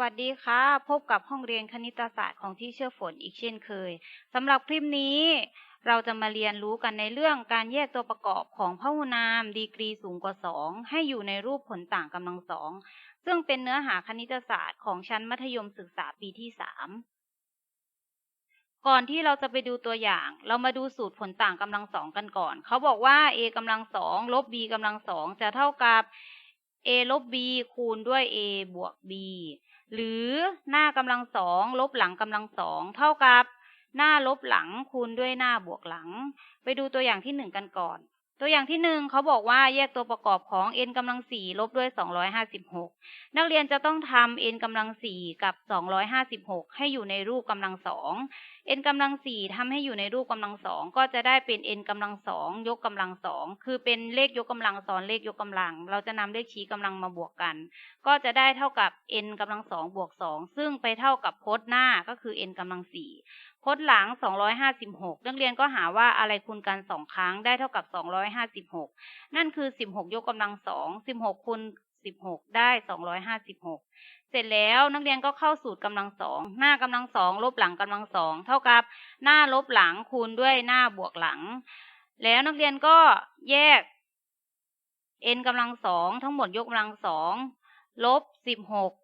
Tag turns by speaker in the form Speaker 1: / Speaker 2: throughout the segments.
Speaker 1: วัสดีค่ะ พบกับห้องเรียนคณิตศาสตร์ของที่เชื่อฝนอีกเช่นเคยสำหรับคลิปนี้ เราจะมาเรียนรู้กันในเรื่องการแยกตัวประกอบของพหุนามดีกรีสูงกว่า 2 ให้อยู่ในรูปผลต่างกำลังสองซึ่งเป็นเนื้อหาคณิตศาสตร์ของชั้นมัธยมศึกษาปีที่ 3 ก่อนที่เราจะไปดูตัวอย่าง เรามาดูสูตรผลต่างกำลังสองกันก่อน เขาบอกว่า a กำลังสองลบ b กำลังสองจะเท่ากับ a ลบ b คูณด้วย a บวก b หรือหน้ากำลังสองลบหลังกำลังสองเท่ากับ หน้าลบหลังคูณด้วยหน้าบวกหลัง ไปดูตัวอย่างที่หนึ่งกันก่อน ตัวอย่างที่หนึ่งเขาบอกว่าแยกตัวประกอบของ n กำลังสี่ลบด้วย 256 นักเรียนจะต้องทำ n กำลังสี่กับ 256 ให้อยู่ในรูปกำลังสอง n กำลังสี่ทำให้อยู่ในรูปกำลังสองก็จะได้เป็น n กำลังสองยกกำลังสองคือเป็นเลขยกกำลังซ้อนเลขยกกำลัง เราจะนำเลขชี้กำลังมาบวกกัน ก็จะได้เท่ากับ n กำลังสองบวกสองซึ่งไปเท่ากับพจน์หน้าก็คือ n กำลังสี่ พจน์หลัง 256 นักเรียนก็หาว่าอะไรคูณกันสองครั้งได้เท่ากับ 256 นั่นคือ 16 ยกกำลังสอง16 คูณ 16 ได้ 256 เสร็จแล้วนักเรียนก็เข้าสูตรกำลังสองหน้ากำลังสองลบหลังกำลังสองเท่ากับหน้าลบหลังคูณด้วยหน้าบวกหลัง แล้วนักเรียนก็แยก n กำลังสองทั้งหมดยกกำลังสองลบ 16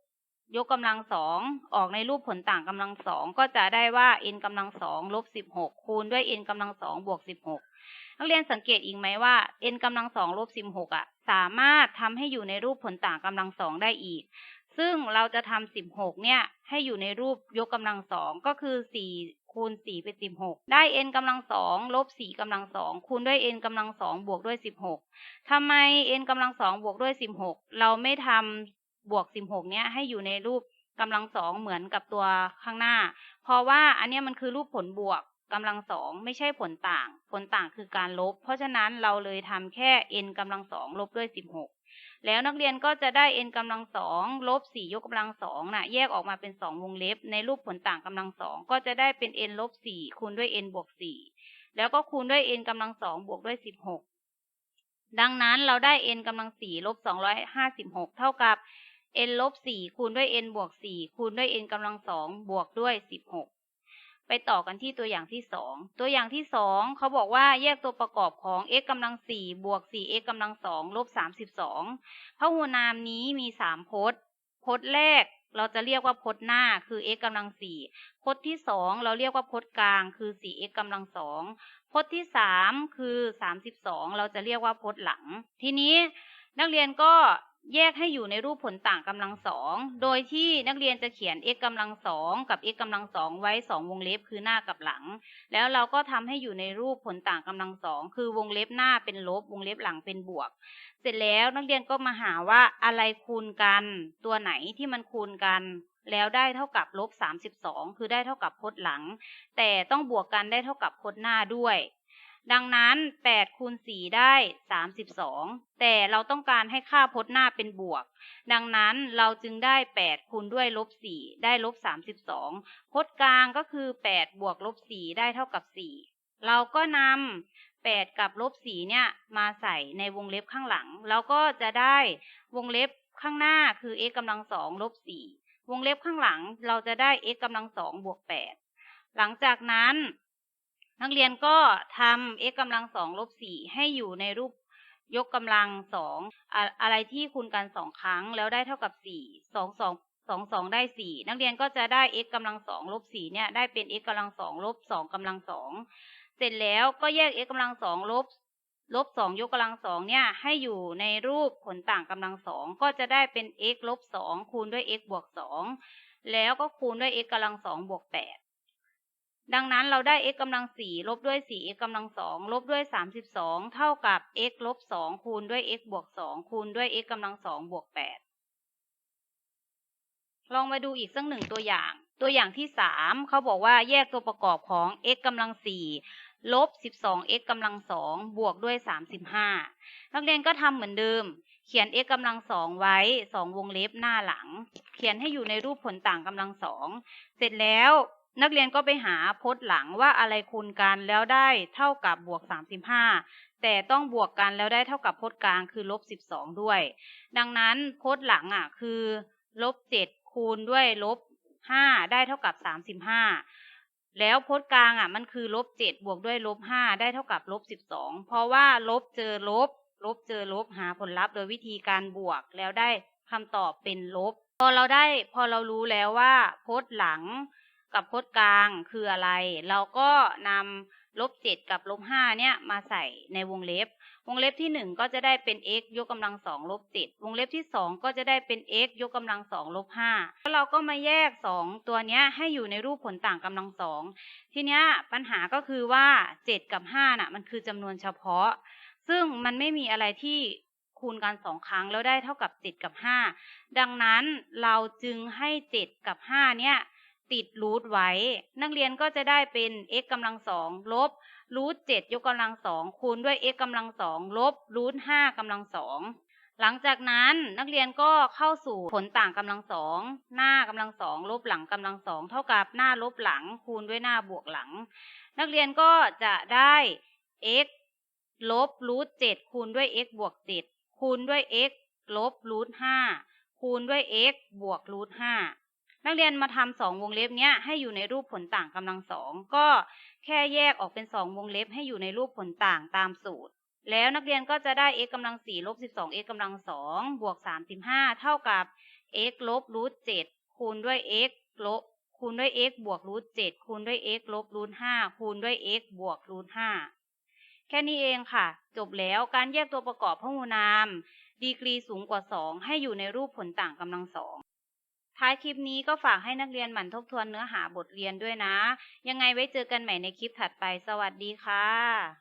Speaker 1: ยกกำลังสองออกในรูปผลต่างกำลังสองก็จะได้ว่า n กำลังสองลบ16คูณด้วย n กำลังสองบวก16นักเรียนสังเกตอีกไหมว่า n กำลังสองลบ16อะ สามารถทำให้อยู่ในรูปผลต่างกำลังสองได้อีก ซึ่งเราจะทำ16เนี่ย ให้อยู่ในรูปยกกำลังสองก็คือ4คูณ4เป็น16ได้ n กำลังสองลบ4กำลังสองคูณด้วย n กำลังสองบวกด้วย16ทำไม n กำลังสองบวกด้วย16เราไม่ทำ บวก16เนี่ยให้อยู่ในรูปกำลังสองเหมือนกับตัวข้างหน้า เพราะว่าอันเนี้ยมันคือรูปผลบวกกำลังสองไม่ใช่ผลต่าง ผลต่างคือการลบ เพราะฉะนั้นเราเลยทำแค่ n กำลังสองลบด้วย16แล้วนักเรียนก็จะได้ n กำลังสองลบ4ยกกำลังสองน่ะแยกออกมาเป็น2วงเล็บ ในรูปผลต่างกำลังสองก็จะได้เป็น n ลบ4คูณด้วย n บวก4แล้วก็คูณด้วย n กำลังสองบวกด้วย16ดังนั้นเราได้ n กำลัง4ลบ256เท่ากับ n ลบ4คูณด้วย n บวก4คูณด้วย n กำลังสองบวกด้วย16ไปต่อกันที่ตัวอย่างที่2ตัวอย่างที่2เขาบอกว่าแยกตัวประกอบของ x กำลัง4บวก 4x กำลัง2ลบ32พหุนามนี้มี3พจน์ พจน์แรกเราจะเรียกว่าพจน์หน้าคือ x กำลัง4พจน์ที่2เราเรียกว่าพจน์กลางคือ 4x กำลัง2พจน์ที่3คือ 32 เราจะเรียกว่าพจน์หลัง ทีนี้นักเรียนก็ แยกให้อยู่ในรูปผลต่างกำลังสอง โดยที่นักเรียนจะเขียน x กำลังสองกับ x กำลังสองไว้สองวงเล็บคือหน้ากับหลัง แล้วเราก็ทำให้อยู่ในรูปผลต่างกำลังสองคือวงเล็บหน้าเป็นลบ วงเล็บหลังเป็นบวก เสร็จแล้วนักเรียนก็มาหาว่าอะไรคูณกัน ตัวไหนที่มันคูณกัน แล้วได้เท่ากับลบ32 คือได้เท่ากับพจน์หลัง แต่ต้องบวกกันได้เท่ากับพจน์หน้าด้วย ดังนั้น8คูณ4ได้ 32 แต่เราต้องการให้ค่าพจน์หน้าเป็นบวก ดังนั้นเราจึงได้ 8 คูณด้วยลบ 4 ได้ลบ 32 พจน์กลางก็คือ 8 บวกลบ 4 ได้เท่ากับ 4 เราก็นำ8 กับลบ 4 เนี่ย มาใส่ในวงเล็บข้างหลังเราก็จะได้วงเล็บข้างหน้าคือ x กำลัง2ลบ 4 วงเล็บข้างหลังเราจะได้ x กำลัง2บวก 8 หลังจากนั้น นักเรียนก็ทำ x กำลังสองลบสี่ให้อยู่ในรูปยกกำลังสองอะไรที่คูณกันสองครั้งแล้วได้เท่ากับสี่สองสองสองสองได้สี่นักเรียนก็จะได้ x กำลังสองลบสี่เนี่ยได้เป็น x กำลังสองลบสองกำลังสองเสร็จแล้วก็แยก x กำลังสองลบลบสองยกกำลังสองเนี่ยให้อยู่ในรูปผลต่างกำลังสองก็จะได้เป็น x ลบสองคูณด้วย x บวกสองแล้วก็คูณด้วย x กำลังสองบวกแปด ดังนั้นเราได้ x กำลังสี่ลบด้วย 4x กำลังสองลบด้วย 32 เท่ากับ x ลบ2คูณด้วย x บวก2คูณด้วย x กำลังสองบวก8ลองมาดูอีกสักหนึ่งตัวอย่าง ตัวอย่างที่3เขาบอกว่าแยกตัวประกอบของ x กำลัง4ลบ 12x กำลังสองบวกด้วย 35 นักเรียนก็ทำเหมือนเดิม เขียน x กำลังสองไว้ 2 วงเล็บหน้าหลัง เขียนให้อยู่ในรูปผลต่างกำลังสอง เสร็จแล้ว นักเรียนก็ไปหาพจน์หลังว่าอะไรคูณกันแล้วได้เท่ากับบวก 35 แต่ต้องบวกกันแล้วได้เท่ากับพจน์กลางคือลบ 12 ด้วย ดังนั้นพจน์หลังอะคือลบ 7 คูณด้วยลบห้าได้เท่ากับสามสิบห้าแล้วพจน์กลางอะมันคือลบเจ็ดบวกด้วยลบห้าได้เท่ากับลบสิบสองเพราะว่าลบเจอลบ ลบเจอลบหาผลลัพธ์โดยวิธีการบวกแล้วได้คำตอบเป็นลบ พอเราได้พอเรารู้แล้วว่าพจน์หลัง กับพจน์กลางคืออะไร เราก็นำลบเจ็ดกับลบห้าเนี่ยมาใส่ในวงเล็บ วงเล็บที่หนึ่งก็จะได้เป็น x ยกกำลังสองลบเจ็ดวงเล็บที่สองก็จะได้เป็น x ยกกำลังสองลบห้าแล้วเราก็มาแยกสองตัวเนี้ยให้อยู่ในรูปผลต่างกำลังสองทีเนี้ยปัญหาก็คือว่าเจ็ดกับห้าน่ะมันคือจำนวนเฉพาะ ซึ่งมันไม่มีอะไรที่คูณกันสองครั้งแล้วได้เท่ากับเจ็ดกับห้าดังนั้นเราจึงให้เจ็ดกับห้าเนี่ย ติดรูทไว้ นักเรียนก็จะได้เป็น x กำลังสองลบรูทเจ็ดยกกำลังสองคูณด้วย x กำลังสองลบรูทห้ากำลังสองหลังจากนั้นนักเรียนก็เข้าสู่ผลต่างกำลังสองหน้ากำลังสองลบหลังกำลังสองเท่ากับหน้าลบหลังคูณด้วยหน้าบวกหลัง นักเรียนก็จะได้ x ลบรูทเจ็ดคูณด้วย x บวกเจ็ดคูณด้วย x ลบรูทห้าคูณด้วย x บวกรูทห้า นักเรียนมาทำสองวงเล็บเนี้ยให้อยู่ในรูปผลต่างกำลังสองก็แค่แยกออกเป็นสองวงเล็บให้อยู่ในรูปผลต่างตามสูตร แล้วนักเรียนก็จะได้ x กำลังสี่ลบสิบสอง x กำลังสองบวกสามสิบห้าเท่ากับ x ลบรูทเจ็ดคูณด้วย x ลบคูณด้วย x บวกรูทเจ็ดคูณด้วย x ลบรูทห้าคูณด้วย x บวกรูทห้าแค่นี้เองค่ะ จบแล้วการแยกตัวประกอบพหูนาม ดีกรีสูงกว่า 2 ให้อยู่ในรูปผลต่างกำลังสอง ท้ายคลิปนี้ก็ฝากให้นักเรียนหมั่นทบทวนเนื้อหาบทเรียนด้วยนะ ยังไงไว้เจอกันใหม่ในคลิปถัดไป สวัสดีค่ะ